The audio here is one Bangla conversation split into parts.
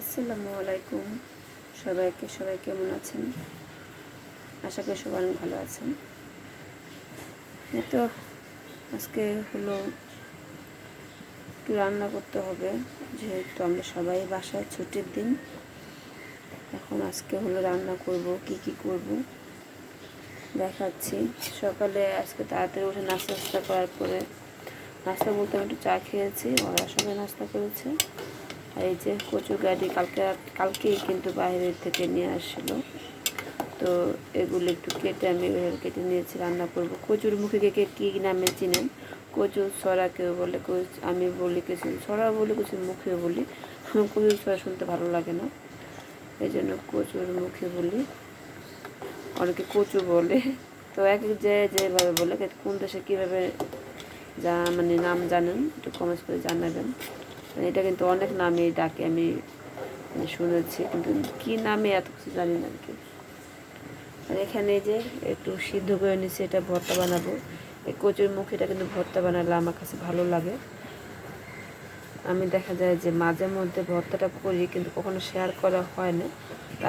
আসসালামু আলাইকুম। সবাইকে, সবাই কেমন আছেন? আশা করি সবাই ভালো আছেন। তো আজকে হলো একটু রান্না করতে হবে, যেহেতু আমরা সবাই বাসায় ছুটির দিন। এখন আজকে হলো রান্না করব, কি কি করব দেখাচ্ছি। সকালে আজকে তাড়াতাড়ি উঠে নাস্তা নাস্তা করার পরে, নাস্তা বলতে আমি একটু চা খেয়েছি, ওরা সবাই নাস্তা করেছে। এই যে কচু গাড়ি কালকে, কালকেই কিন্তু বাইরে থেকে নিয়ে আসছিল তো এগুলো একটু কেটে আমি এভাবে কেটে নিয়েছি, রান্না করব। কচুর মুখে কে কে কী নামে চিনেন? কচু ছড়া কেউ বলে আমি বলি কিছু ছড়া বলি কিছু মুখে বলি। কচুর ছড়া শুনতে ভালো লাগে না। এই জন্য কচুর মুখে বলি। অনেকে কচু বলে। তো এক এক যে যেভাবে বলে, কোন দেশে কীভাবে যা মানে নাম জানেন, একটু কমেন্টস করে জানাবেন। এটা কিন্তু অনেক নামে ডাকে, আমি মানে শুনেছি, কিন্তু কি নামে এত কিছু জানি না আর কি। আর এখানে যে একটু সিদ্ধ করে নিচ্ছি এটা ভর্তা বানাবো। এই কচুর মুখিটা কিন্তু ভর্তা বানালে আমার কাছে ভালো লাগে। আমি দেখা যায় যে মাঝে মধ্যে ভর্তাটা করি, কিন্তু কখনো শেয়ার করা হয় না।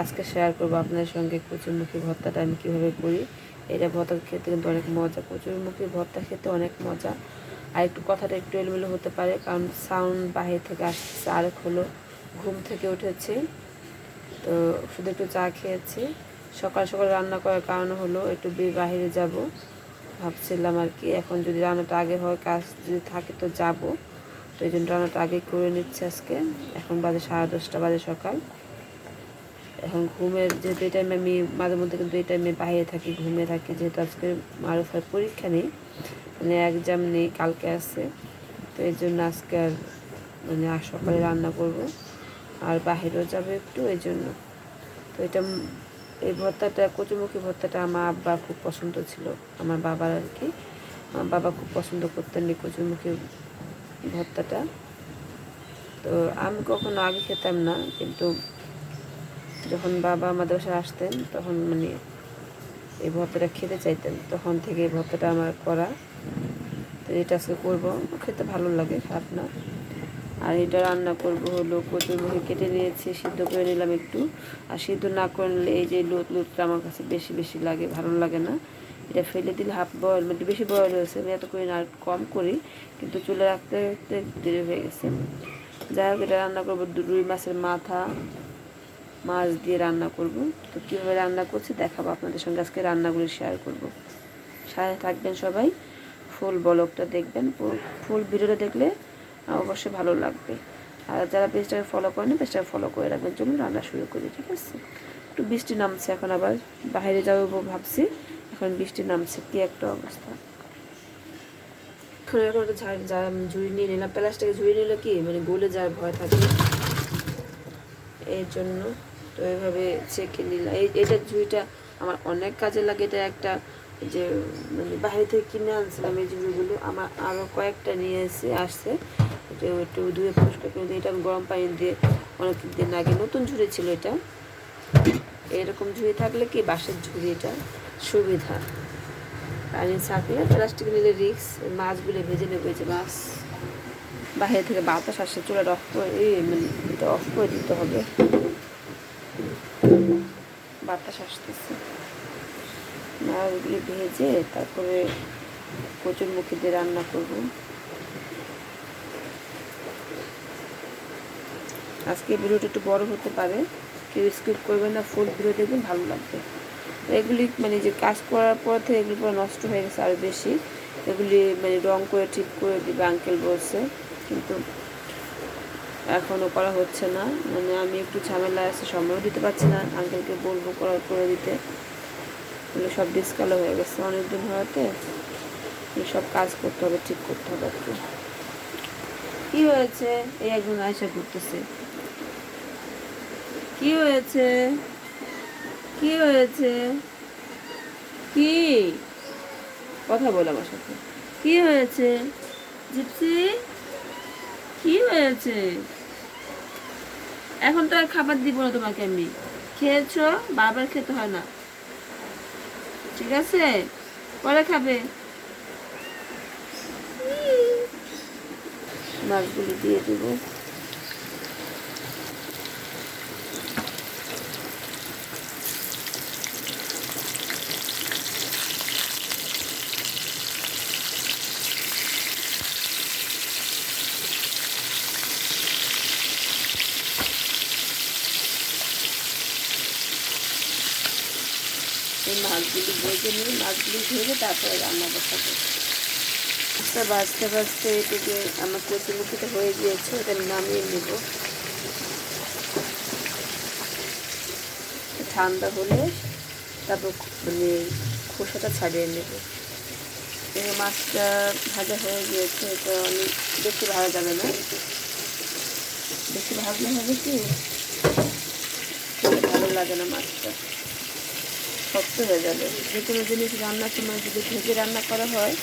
আজকে শেয়ার করব আপনাদের সঙ্গে কচুরমুখী ভর্তাটা আমি কীভাবে করি। এটা ভর্তা খেতে কিন্তু অনেক মজা কচুরমুখী ভর্তা খেতে অনেক মজা। আর একটু কথাটা একটু এলোমেলো হতে পারে, কারণ সাউন্ড বাহির থেকে আসতেছে আরেক হলো ঘুম থেকে উঠেছি, তো শুধু একটু চা খেয়েছি। সকাল সকাল রান্না করার কারণ হলো একটু বাইরে যাব, ভাবছিলাম আর কি, এখন যদি রান্নাটা আগে হয়, কাজ যদি থাকে তো যাব। তো এই জন্য রান্নাটা আগে করে নিচ্ছে আজকে, এখন বাজে সাড়ে দশটা, বাজে সকাল। এখন ঘুমের যেহেতু এই টাইমে আমি মাঝে মধ্যে কিন্তু এই টাইমে বাইরে থাকি ঘুমে থাকি, যেহেতু আজকে মারুফার পরীক্ষা নেই মানে এক্সাম নেই, কালকে আছে, তো এই জন্য আজকে আর মানে আর সকালে রান্না করব, আর বাহিরেও যাবে একটু, এই জন্য। তো এটা এই ভর্তাটা, কচুমুখী ভর্তাটা আমার আব্বা খুব পছন্দ ছিল, আমার বাবার আর কি। আমার বাবা খুব পছন্দ করতেন এই কচুমুখী ভর্তাটা। তো আমি কখনো আগে খেতাম না, কিন্তু যখন বাবা আমাদের বাসায় আসতেন, তখন মানে এই ভর্তাটা খেতে চাইতেন। তখন থেকে এই ভর্তাটা আমার করা। তো এটা আজকে করব। খেতে ভালো লাগে, খারাপ না। আর এটা রান্না করব হলো কচুর মুখে কেটে নিয়েছি, সিদ্ধ করে নিলাম একটু। আর সিদ্ধ না করলে এই যে লুত লুতটা আমার কাছে বেশি বেশি লাগে, ভালো লাগে না। এটা ফেলে দিলে হাফ বয়েল মানে বেশি বয়েল হয়েছে, আমি এত করি না কম করি, কিন্তু চুলে রাখতে রাখতে দেরি হয়ে গেছে। যাই হোক, এটা রান্না করব, রুই মাছের মাথা মাছ দিয়ে রান্না করব। তো কীভাবে রান্না করছি দেখাবো আপনাদের সঙ্গে। আজকে রান্নাগুলো শেয়ার করব। সাথে থাকবেন সবাই। ফুল বলকটা দেখবেন। ফুল- ভিডিওটা দেখলে অবশ্যই ভালো লাগবে। আর যারা পেজটাকে ফলো করেন, পেজটাকে ফলো করে রাখবেন। চলুন রান্না শুরু করি, ঠিক আছে? একটু বৃষ্টি নামছে এখন আবার। বাইরে যাব ভাবছি। এখন বৃষ্টি নামছে। কি একটা অবস্থা। এখন এরকম একটা ঝাড় নিয়ে নিলাম। প্লাস্টিকে ঝুড়ি নিলে কি? মানে গলে যাওয়ার ভয় থাকে এই জন্য তো এইভাবে চেকে নিলাম। এই, এটা ঝুড়িটা আমার অনেক কাজে লাগে। এটা একটা যে মানে বাইরে থেকে কিনে আনছিলাম এই ঝুড়িগুলো আমার আরও কয়েকটা নিয়ে এসে আসছে। একটু ধুয়ে পরিষ্কার করে দিয়ে, এটা আমি গরম পানি দিয়ে অনেক দিন আগে নতুন ঝুড়ি ছিল এটা। এরকম ঝুড়ি থাকলে কি বাঁশের ঝুড়ি এটা সুবিধা? পানি ছাঁকলে প্লাস্টিক নিলে রিক্স মাছগুলো ভেজে নেবে যে মাছ। বাইরে থেকে বাতাস আসে করে, এই মানে এটা অফ করে দিতে হবে। বাতাস আসতেছে। মাছগুলি ভেজে তারপরে কচুর মুখি দিয়ে রান্না করব। আজকে ভিডিওটা একটু বড় হতে পারে। কেউ স্কিপ করবেন না ফুল ভিডিও দেখবেন, ভালো লাগবে। এগুলি মানে যে কাজ করার পর থেকে এগুলি পুরো নষ্ট হয়ে গেছে আরও বেশি। এগুলি মানে রং করে, ঠিক করে দিবে আঙ্কেল বলছে। কিন্তু এখনও করা হচ্ছে না। মানে আমি একটু ঝামেলা আছে, সময়ও দিতে পারছি না আঙ্কেলকে বলব করা, করে দিতে। এগুলো সব ডিসকালো হয়ে গেছে অনেকদিন হওয়াতে। সব কাজ করতে হবে, ঠিক করতে হবে কি। কি হয়েছে? এই একজন আয়সা ঘুরতেছে। কি হয়েছে? কি হয়েছে? কি? কথা বল আমার সাথে। কি হয়েছে? জিপসি? কি হয়েছে? এখন তো আর খাবার দিব না তোমাকে আমি। খেয়েছো? বারবার খেতে হয় না। ঠিক আছে? পরে খাবে। মাছগুলি দিয়ে দেবো। এই মাছগুলি ভেজে নিয়ে মাছগুলি ভেজে তারপরে রান্না বসাবো তা বাজতে বাজতে এটিকে আমার কচুমুখিটা হয়ে গিয়েছে এটা নামিয়ে নেব। ঠান্ডা হলে তারপর মানে খোসাটা ছাড়িয়ে নেব। এই মাছটা ভাজা হয়ে গিয়েছে, এটা অনেক বেশি ভাজা যাবে না। বেশি ভাজলে হবে কি? ভালো লাগে না মাছটা। শক্ত হয়ে যাবে। যে কোনো জিনিস রান্নার সময় যদি ভেজে রান্না করা হয়,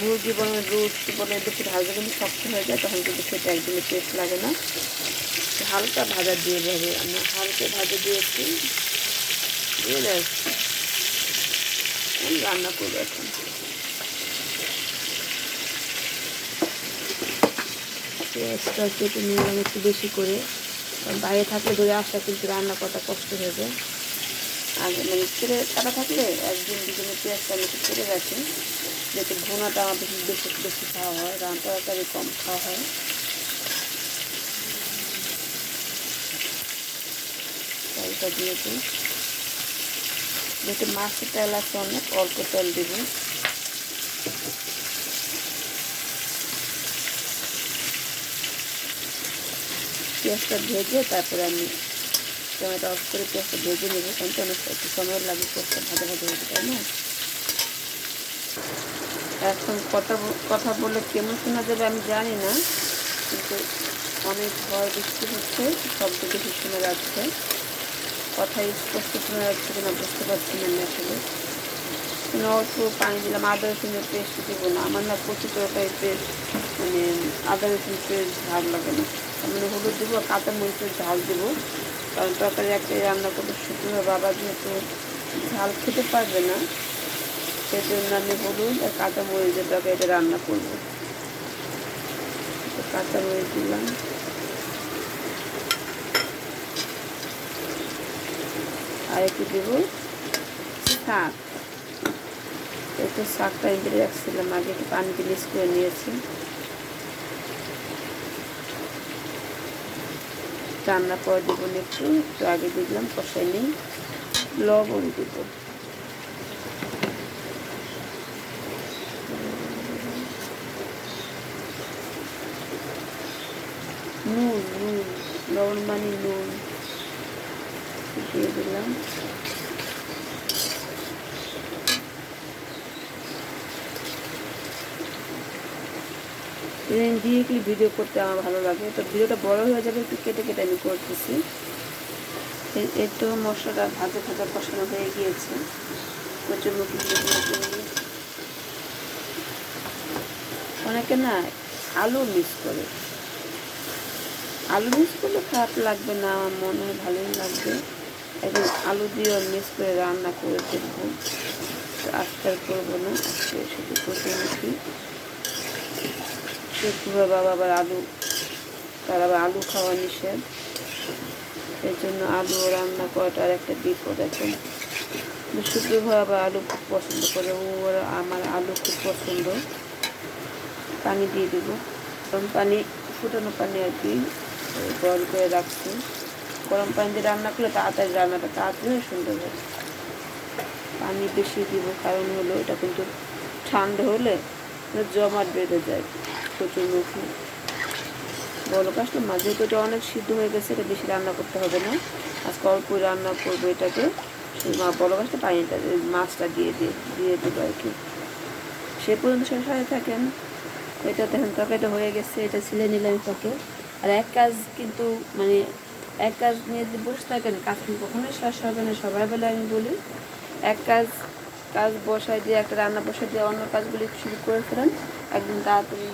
মুরগি বলে রোস্ট বলে বেশি ভাজা কিন্তু শক্ত হয়ে যায়, তখন কিন্তু খেতে একদমই টেস্ট লাগে না। হালকা ভাজা দিয়ে যাবে আমি হালকা ভাজা দিয়েছি। দিয়ে যাচ্ছি রান্না করব এখন। পেঁয়াজটা কেটে নিলাম একটু বেশি করে। বাইরে থাকলে ধরে আসা কিন্তু রান্না করাটা কষ্ট হয়ে যায়। আগে মানে ছেড়ে কাটা থাকলে একদিন দুদিনের পেঁয়াজটা আমি একটু রাখি যাতে ভুনাটা আমার বেশি বেশি বেশি খাওয়া হয়, রান্না তরকারি কম খাওয়া হয়। তেলটা দিয়ে দিই। যেহেতু মাছের তেল আছে অনেক, অল্প তেল দিব পেঁয়াজটা ভেজে তারপরে আমি টমেটো অফ করে পেঁয়াজটা ভেজে নেব, কারণ টমেটো একটু সময় লাগে পেঁয়াজটা ভাজা ভাজা হতে, তাই না? এখন কথা কথা বলে কেমন শোনা যাবে আমি জানি না, কিন্তু অনেক ঝড় বৃষ্টি হচ্ছে শব্দ বেশি শোনা যাচ্ছে। কথা স্পষ্ট শোনা যাচ্ছে কিনা বুঝতে পারছি না আমি আসলে। অল্প পানি দিলাম, আদা রসুনের পেস্ট দেবো না, আমার না প্রচুর তরকারি পেস্ট মানে আদা রসুন পেস্ট ঝাল লাগে না। মানে হলুদ দেবো কাঁচা মরিচের ঝাল দেবো। কারণ তরকারি একটা রান্না করব শুকনো বাবা যেহেতু ঝাল খেতে পারবে না সেই জন্য আমি হলুদ আর কাঁচা মরিচের তরকারিটা রান্না করব। কাঁচা মরিচ দিলাম। আর একটু দেবো শাক। একটু শাকটা এনে রাখছিলাম, আগে একটু পানিতে মিক্স করে নিয়েছি। রান্না পর দেবো একটু একটু আগে দিলাম, কষাই নিই, লবণ দেব। নুন নুন, লবণ মানে নুন। দিয়ে দিলাম। ডিরেক্টলি ভিডিও করতে আমার ভালো লাগে। তো ভিডিওটা বড় হয়ে যাবে, একটু কেটে কেটে আমি করতেছি। এই- তো মশলাটা ভাজা ভাজা কষানো হয়ে গিয়েছে। মুখে অনেকে না আলু মিক্স করে। আলু মিক্স করলে খারাপ লাগবে না, আমার মনে হয় ভালোই লাগবে। একদম আলু দিয়ে মিক্স করে রান্না করে দেখব। তো আজকে আর করব না, আজকে শুধু মুখী শুক্রবার বাবা আবার আলু, তার আবার আলু খাওয়া নিষেধ। এই জন্য আলু রান্না করাটা আর একটা বিপদ এখন। শুক্রবার আবার আলু খুব পছন্দ করে, ও আমার আলু খুব পছন্দ। পানি দিয়ে দেব। গরম পানি, ফুটানো পানি আর কি বয়ল করে রাখছি। গরম পানি দিয়ে রান্না করলে তাড়াতাড়ি রান্নাটা তাড়াতাড়ি সুন্দর হয়। পানি বেশি দিব, কারণ হলো এটা কিন্তু ঠান্ডা হলে জমাট বেঁধে যায়, প্রচুর মুখে। বড় কাজটা মাঝে এটা অনেক সিদ্ধ হয়ে গেছে, এটা বেশি রান্না করতে হবে না। আজকে অল্প রান্না করব এটাকে। বড় গাছটা পানিটা মাছটা দিয়ে দিয়ে দিয়ে দেবো আর কি। সে পর্যন্ত সে সাথে থাকেন। এটা দেখেন তরকারিটা হয়ে গেছে, এটা ছিলে নিলাম তাকে আর এক কাজ কিন্তু মানে এক কাজ নিয়ে যদি বসে থাকেন, কাজ কখনোই শেষ হবে না। সবাই বলে আমি বলি, এক কাজ কাজ বসায় দিয়ে, একটা রান্না বসায় দিয়ে অন্য কাজগুলি শুরু করে ফেলেন, একদিন তাড়াতাড়ি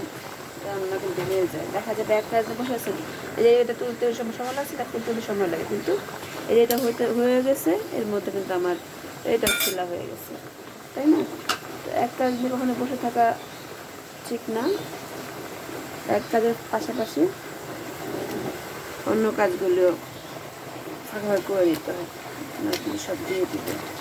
রান্না কিন্তু হয়ে যায়। দেখা যাবে এক কাজ বসে আছেন। এই যে এটা তুলতে সময় সময় লাগছে তা তুলতে সময় লাগে। কিন্তু এই যে এটা হইতে, হয়ে গেছে, এর মধ্যে কিন্তু আমার এটা ছিলা হয়ে গেছে। তাই না? তো এক কাজ নিয়ে কখনো বসে থাকা ঠিক না। এক কাজের পাশাপাশি অন্য কাজগুলিও ভাগাভাগি করে দিতে হয়। সব দিয়ে দিবে।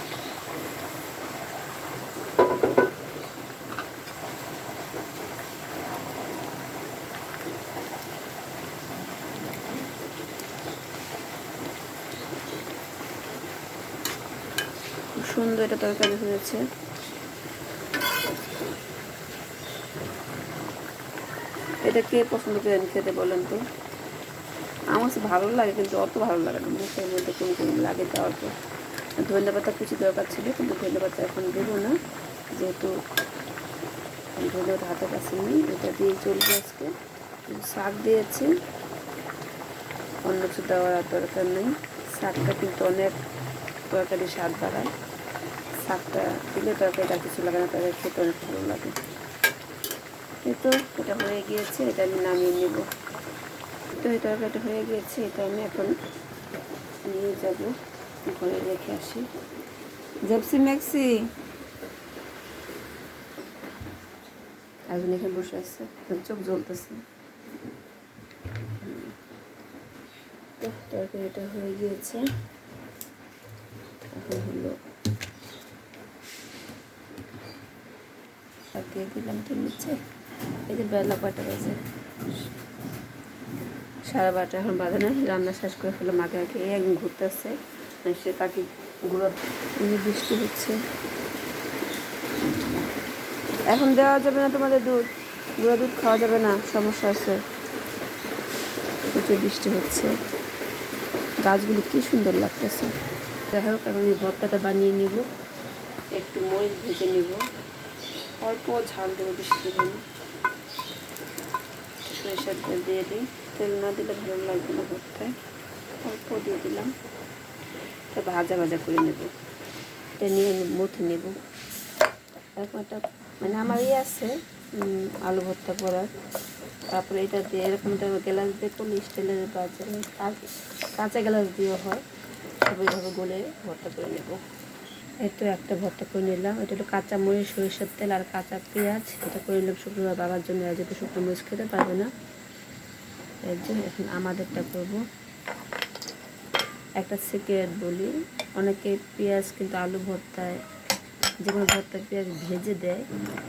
সুন্দর এটা তরকারি হয়েছে। এটা কে পছন্দ করেন খেতে বলেন তো? আমার ভালো লাগে, কিন্তু অত ভালো লাগে না। মুখের মধ্যে কোন কোন লাগে দেওয়ার পর ধন্যবাদ কিছু দরকার ছিল, কিন্তু ধন্যবাদ এখন দেবো না। যেহেতু ধন্যবাদ হাতের কাছে নেই, এটা দিয়ে চলবে আজকে। শাক দিয়েছি। অন্য কিছু দেওয়ার দরকার নেই। শাকটা কিন্তু অনেক তরকারি স্বাদ বাড়ায়। শাকটা দিলে তরকারিটা কিছু লাগে না তরকারি খেতে অনেক ভালো লাগে। এই তো এটা হয়ে গিয়েছে এটা আমি নামিয়ে নেব। তো এই তরকারিটা হয়ে গিয়েছে এটা আমি এখন নিয়ে যাব ঘরে রেখে আসি। Gypsy maxi. একজন এখানে বসে আছে চোখ জ্বলতেছে। তো তরকারিটা হয়ে গিয়েছে। এখন হলো আর দিয়ে দিলাম তো নিচে এই যে বেলা কটা বাজে? সাড়ে বারোটা এখন বাজে না, রান্না শেষ করে ফেলো মাকে আগে। এই একদিন ঘুরতে আসছে সে তাকে ঘুরো বৃষ্টি হচ্ছে। এখন দেওয়া যাবে না তোমাদের দুধ, গুঁড়া দুধ খাওয়া যাবে না, সমস্যা আছে। প্রচুর বৃষ্টি হচ্ছে। গাছগুলি কি সুন্দর লাগতেছে। যাই হোক এই ভর্তাটা বানিয়ে নিব। একটু মরিচ ভেজে নিব। অল্প ঝাল দেবো বেশি দেবো সরিষার তেল দিয়ে দিই। তেল না দিলে ভালো লাগবে না ভর্তায় অল্প দিয়ে দিলাম। তা ভাজা ভাজা করে নেব। এটা নিয়ে মুঠে নেব। এরকম একটা মানে আমার ইয়ে আছে আলু ভর্তা করার। তারপরে এটা দিয়ে এরকম একটা গ্লাস দিয়ে করলে স্টিলের বাজার কাঁচা গ্লাস দিয়েও হয়। সব এইভাবে গলে ভর্তা করে নেব। এই তো একটা ভর্তা করে নিলাম। এটা হলো কাঁচা মরিচ, সরিষার তেল আর কাঁচা পেঁয়াজ। এটা করে নিলাম শুক্রবার বাবার জন্য। যেহেতু শুকনো মরিচ খেতে পারবে না। এর জন্য এখন আমাদেরটা করব। একটা সিক্রেট বলি, অনেকে পেঁয়াজ কিন্তু আলু ভর্তায়, যে কোনো ভর্তা পেঁয়াজ ভেজে দেয়।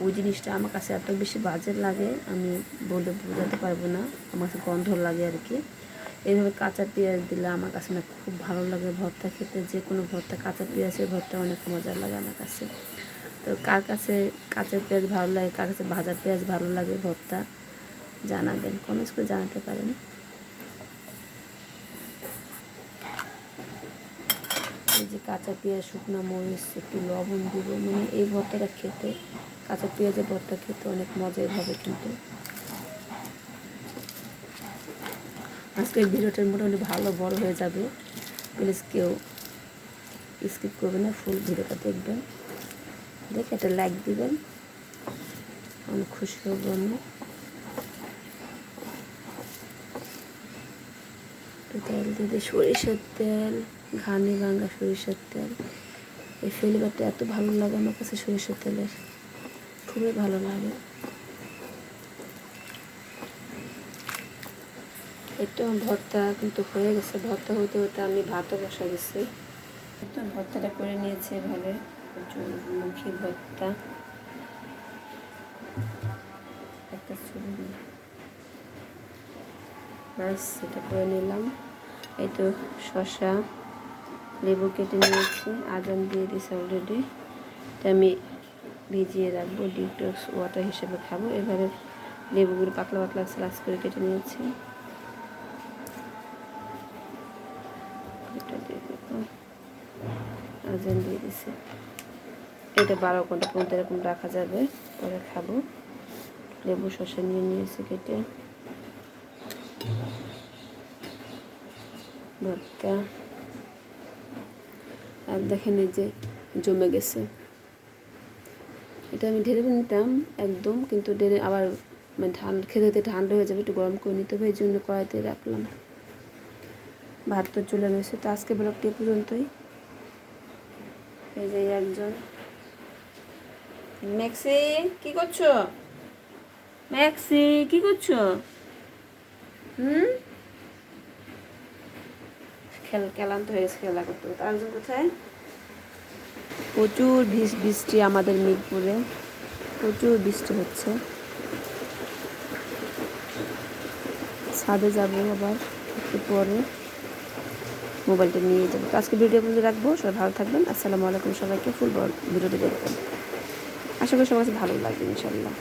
ওই জিনিসটা আমার কাছে এত বেশি বাজে লাগে, আমি বলে বোঝাতে পারব না। আমার কাছে গন্ধ লাগে আর কি। এইভাবে কাঁচা পেঁয়াজ দিলে আমার কাছে না খুব ভালো লাগে ভর্তা খেতে। যে কোনো ভর্তা, কাঁচা পেঁয়াজের ভর্তা অনেক মজা লাগে আমার কাছে। তো কার কাছে কাঁচা পেঁয়াজ ভালো লাগে, কার কাছে ভাজা পেঁয়াজ ভালো লাগে ভর্তা জানাবেন কমেন্টস করে জানাতে পারেন। এই যে কাঁচা পেঁয়াজ, শুকনো মরিচ, একটু লবণ দিব মানে এই ভর্তাটা খেতে, কাঁচা পেঁয়াজের ভর্তা খেতে অনেক মজাই হবে কিন্তু। আজকের ভিডিওটার মোটামুটি ভালো বড় হয়ে যাবে। প্লিজ কেউ স্কিপ করবেন না ফুল ভিডিওটা দেখবেন। দেখে একটা লাইক দিবেন। আমি খুশি হব আমি। তেল দিয়ে দিই। সরিষার তেল, ঘানি ভাঙ্গা সরিষার তেল। এই ফ্লেভারটা এত ভালো লাগে আমার কাছে সরিষার তেলের। খুবই ভালো লাগে। একটু ভর্তা কিন্তু হয়ে গেছে। ভর্তা হতে হতে আমি ভাতও বসা গেছি। একটু ভর্তাটা করে নিয়েছি এভাবে। মুখী ভর্তা। একটা ছবি ব্যাস, এটা করে নিলাম। এই তো শসা, লেবু কেটে নিয়েছি, আদান দিয়ে দিয়েছি অলরেডি এটা আমি ভিজিয়ে রাখব ডিটক্স ওয়াটার হিসেবে খাব। এভাবে লেবুগুলো পাতলা পাতলা স্লাস করে কেটে নিয়েছি এটা দিয়ে দেবো আজান দিয়ে দিছি। এটা বারো ঘণ্টা পর্যন্ত এরকম রাখা যাবে, পরে খাব। লেবু শসা নিয়ে নিয়েছি কেটে। ভর্তা। আর দেখেন এই যে জমে গেছে। এটা আমি ঢেলে নিতাম একদম, কিন্তু ঢেলে আবার মানে ঠান্ডা, খেতে খেতে ঠান্ডা হয়ে যাবে, একটু গরম করে নিতে হবে, এই জন্য কড়াইতে রাখলাম। ভাত তো চলে গেছে, তো আজকে ব্লগটি পর্যন্তই। একজন। ম্যাক্সি, কি করছ? ম্যাক্সি, কি করছ? হুম? খেল, ক্লান্ত হয়ে গেছে, খেলা করতে করতে। আরেকজন কোথায়? প্রচুর বৃষ, বৃষ্টি আমাদের মিরপুরে। প্রচুর বৃষ্টি হচ্ছে। ছাদে যাব আবার একটু পরে। মোবাইলটা নিয়ে যাব। তো আজকে ভিডিও পর্যন্ত রাখব। সবাই ভালো থাকবেন। আসসালামু আলাইকুম সবাইকে। ফুল ভিডিওটা দেখবেন। আশা করি কাছে ভালো লাগবে ইনশাল্লাহ